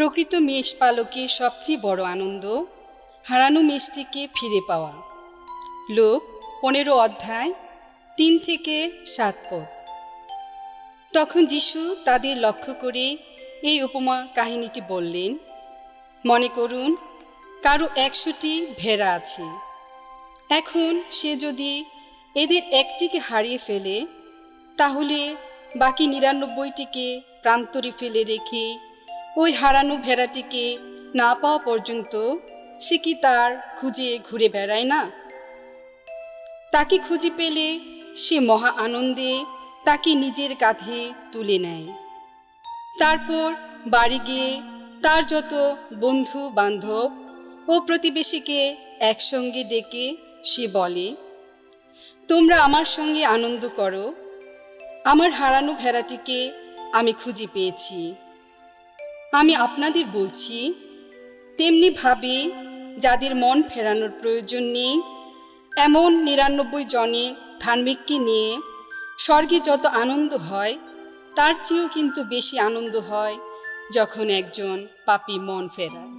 প্রকৃত মেষ পালকের সবচেয়ে বড় আনন্দ, হারানো মেষটিকে ফিরে পাওয়া। লোক, পনেরো অধ্যায়, তিন থেকে সাত পদ। তখন যিশু তাদের লক্ষ্য করে এই উপমা কাহিনীটি বললেন, মনে করুন, কারও একশোটি ভেড়া আছে। এখন সে যদি এদের একটিকে হারিয়ে ফেলে, তাহলে বাকি নিরানব্বইটিকে প্রান্তরে ফেলে রেখে ওই হারানো ভেড়াটিকে না পাওয়া পর্যন্ত সে কি তার খুঁজে ঘুরে বেড়ায় না? তাকে খুঁজে পেলে সে মহা আনন্দে তাকে নিজের কাঁধে তুলে নেয়। তারপর বাড়ি গিয়ে তার যত বন্ধু বান্ধব ও প্রতিবেশীকে একসঙ্গে ডেকে সে বলে, তোমরা আমার সঙ্গে আনন্দ করো। আমার হারানো ভেড়াটিকে আমি খুঁজে পেয়েছি। আমি আপনাদের বলছি তেমনিভাবে যাদের মন ফেরানোর প্রয়োজন নেই, এমন নিরানব্বই জনে ধার্মিককে নিয়ে স্বর্গে যত আনন্দ হয়, তার চেয়েও কিন্তু বেশি আনন্দ হয় যখন একজন পাপি মন ফেরায়।